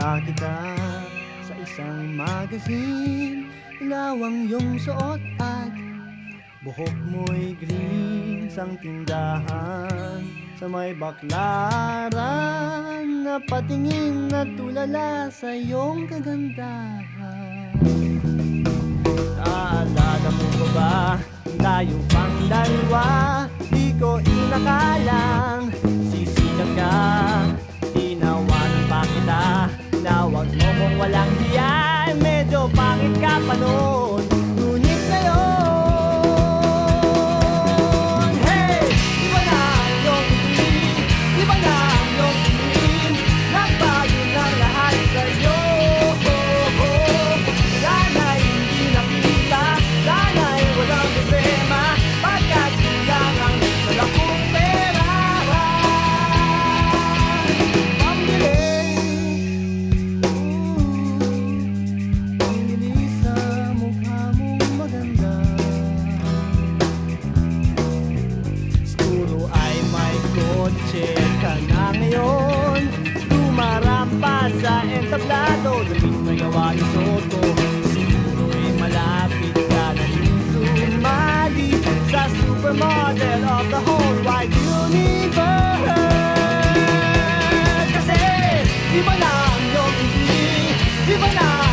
Nakita kita sa isang magazine Ilaw ang iyong suot at buhok mo'y green. Sang tindahan sa may baklaran Napatingin na tulala sa iyong kagandahan. Naalala mo ba? Tayo pang dalawa Di ko inakala. Walang sa entablado Damit na gawa ni Soto. Siguro ay malapit ka na sumali Sa supermodel of the whole wide universe. Kasi iba na ang iyong tingin Iba na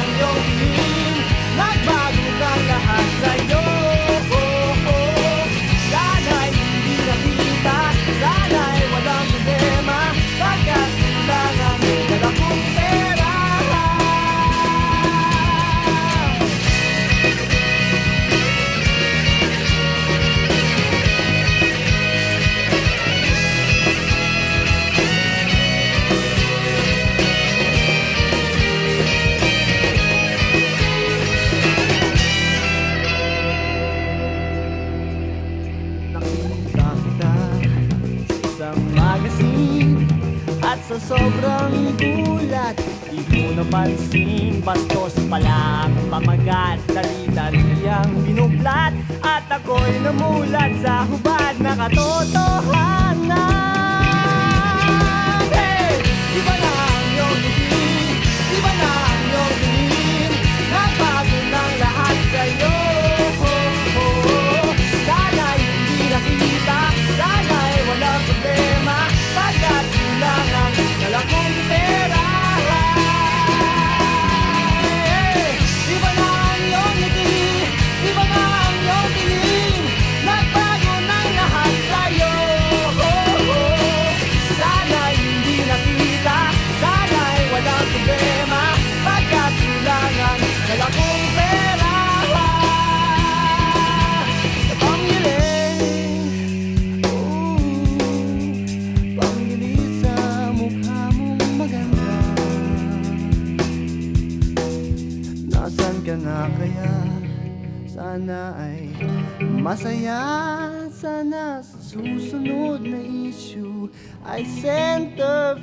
sobrang gulat. Di ko napansin Bastos pala pamagat. Dali-dali ang binublat At ako'y namulat sa hubad na katotohanan kaya? Sana ay masaya Sana sa susunod na issue Ay centerfold